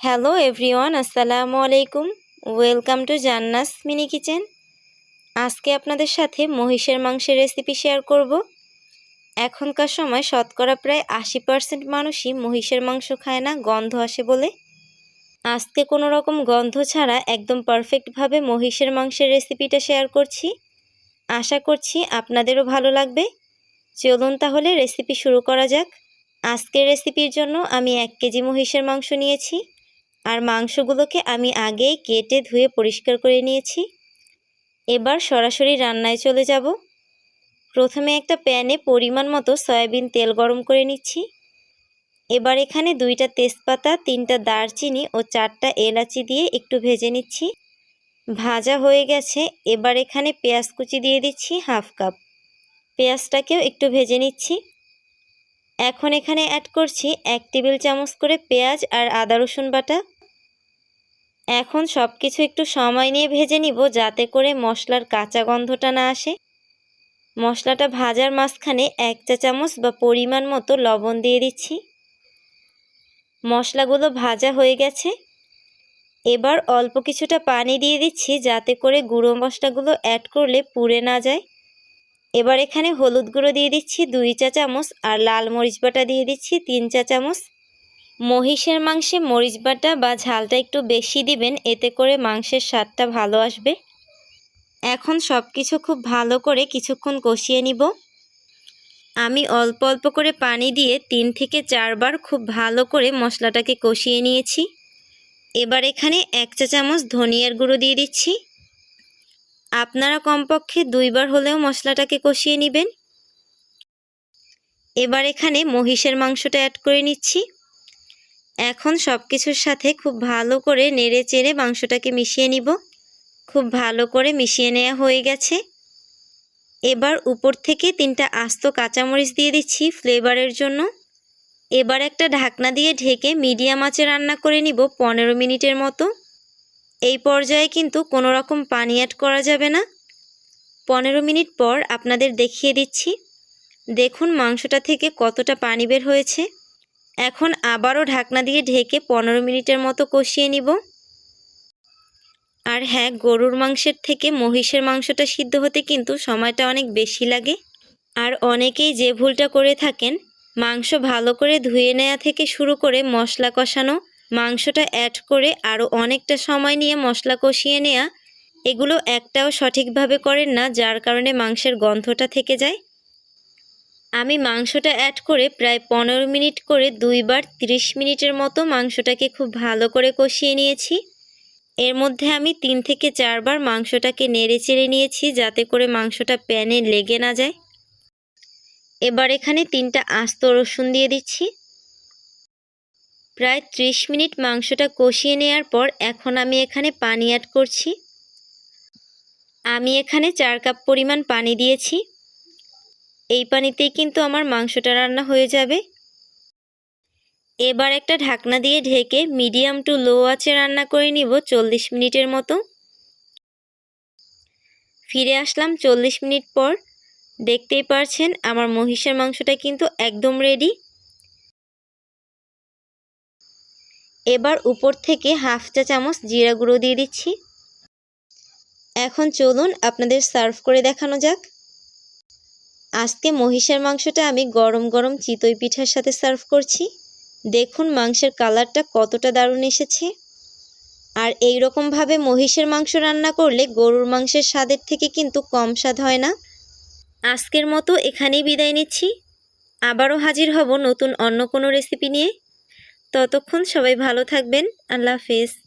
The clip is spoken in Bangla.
হ্যালো এভরিওয়ান আসসালামু আলাইকুম welcome to Jannas mini kitchen আজকে আপনাদের সাথে মহিষের মাংসের রেসিপি শেয়ার করব। এখনকার সময় শতকরা প্রায় আশি পার্সেন্ট মানুষই মহিষের মাংস খায় না, গন্ধ আসে বলে। আজকে কোনো রকম গন্ধ ছাড়া একদম পারফেক্টভাবে মহিষের মাংসের রেসিপিটা শেয়ার করছি। আশা করছি আপনাদেরও ভালো লাগবে। চলুন তাহলে রেসিপি শুরু করা যাক। আজকের রেসিপির জন্য আমি এক কেজি মহিষের মাংস নিয়েছি। আর মাংসগুলোকে আমি আগেই কেটে ধুয়ে পরিষ্কার করে নিয়েছি। এবার সরাসরি রান্নায় চলে যাব। প্রথমে একটা প্যানে পরিমাণ মতো সয়াবিন তেল গরম করে নিচ্ছি। এবার এখানে দুইটা তেজপাতা, তিনটা দারচিনি ও চারটা এলাচি দিয়ে একটু ভেজে নিচ্ছি। ভাজা হয়ে গেছে। এবার এখানে পেঁয়াজ কুচি দিয়ে দিচ্ছি হাফ কাপ। পেঁয়াজটাকেও একটু ভেজে নিচ্ছি। এখন এখানে অ্যাড করছি এক টেবিল চামচ করে পেঁয়াজ আর আদা রসুন বাটা। এখন সব কিছু একটু সময় নিয়ে ভেজে নিব যাতে করে মশলার কাঁচা গন্ধটা না আসে। মশলাটা ভাজার মাঝখানে এক চা চামচ বা পরিমাণ মতো লবণ দিয়ে দিচ্ছি। মশলাগুলো ভাজা হয়ে গেছে। এবার অল্প কিছুটা পানি দিয়ে দিচ্ছি যাতে করে গুঁড়ো মশলাগুলো অ্যাড করলে পুড়ে না যায়। এবার এখানে হলুদ গুঁড়ো দিয়ে দিচ্ছি দুই চা চামচ আর লাল মরিচ বাটা দিয়ে দিচ্ছি তিন চা চামচ। মহিষের মাংসে মরিচ বাটা বা ঝালটা একটু বেশি দিবেন, এতে করে মাংসের স্বাদটা ভালো আসবে। এখন সব কিছু খুব ভালো করে কিছুক্ষণ কষিয়ে নিব। আমি অল্প অল্প করে পানি দিয়ে তিন থেকে চারবার খুব ভালো করে মশলাটাকে কষিয়ে নিয়েছি। এবার এখানে এক চা চামচ ধনিয়ার গুঁড়ো দিয়ে দিচ্ছি। আপনারা কমপক্ষে দুইবার হলেও মশলাটাকে কষিয়ে নেবেন। এবার এখানে মহিষের মাংসটা অ্যাড করে নিচ্ছি। এখন সব কিছুর সাথে খুব ভালো করে নেড়ে চেড়ে মাংসটাকে মিশিয়ে নিব। খুব ভালো করে মিশিয়ে নেওয়া হয়ে গেছে। এবার উপর থেকে তিনটা আস্ত কাঁচামরিচ দিয়ে দিচ্ছি ফ্লেভারের জন্য। এবার একটা ঢাকনা দিয়ে ঢেকে মিডিয়াম আঁচে রান্না করে নিব পনেরো মিনিটের মতো। এই পর্যায়ে কিন্তু কোনো রকম পানি অ্যাড করা যাবে না। পনেরো মিনিট পর আপনাদের দেখিয়ে দিচ্ছি। দেখুন মাংসটা থেকে কতটা পানি বের হয়েছে। এখন আবারও ঢাকনা দিয়ে ঢেকে পনেরো মিনিটের মতো কষিয়ে নিব। আর হ্যাঁ গরুর মাংসের থেকে মহিষের মাংসটা সিদ্ধ হতে কিন্তু সময়টা অনেক বেশি লাগে। আর অনেকেই যে ভুলটা করে থাকেন, মাংস ভালো করে ধুয়ে নেওয়া থেকে শুরু করে মশলা কষানো, মাংসটা অ্যাড করে আরও অনেকটা সময় নিয়ে মশলা কষিয়ে নেওয়া এগুলো একটাও সঠিকভাবে করেন না, যার কারণে মাংসের গন্ধটা থেকে যায়। আমি মাংসটা অ্যাড করে প্রায় পনেরো মিনিট করে দুইবার 30 মিনিটের মতো মাংসটাকে খুব ভালো করে কষিয়ে নিয়েছি। এর মধ্যে আমি তিন থেকে চারবার মাংসটাকে নেড়ে চেড়ে নিয়েছি যাতে করে মাংসটা প্যানে লেগে না যায়। এবার এখানে তিনটা আস্ত রসুন দিয়ে দিচ্ছি। প্রায় 30 মিনিট মাংসটা কষিয়ে নেওয়ার পর এখন আমি এখানে পানি অ্যাড করছি। আমি এখানে চার কাপ পরিমাণ পানি দিয়েছি। এই পানিতেই কিন্তু আমার মাংসটা রান্না হয়ে যাবে। এবার একটা ঢাকনা দিয়ে ঢেকে মিডিয়াম টু লো আঁচে রান্না করে নিব চল্লিশ মিনিটের মতো। ফিরে আসলাম চল্লিশ মিনিট পর। দেখতেই পারছেন আমার মহিষের মাংসটা কিন্তু একদম রেডি এবার উপর থেকে হাফ চা চামচ জিরা গুঁড়ো দিয়ে দিচ্ছি। এখন চলুন আপনাদের সার্ভ করে দেখানো যাক। আজকে মহিষের মাংসটা আমি গরম গরম চিতই পিঠার সাথে সার্ভ করছি। দেখুন মাংসের কালারটা কতটা দারুণ এসেছে। আর এই রকমভাবে মহিষের মাংস রান্না করলে গরুর মাংসের স্বাদের থেকে কিন্তু কম স্বাদ হয় না। আজকের মতো এখানেই বিদায় নিচ্ছি। আবারও হাজির হব নতুন অন্য কোনো রেসিপি নিয়ে। ততক্ষণ সবাই ভালো থাকবেন। আল্লাহ হাফেজ।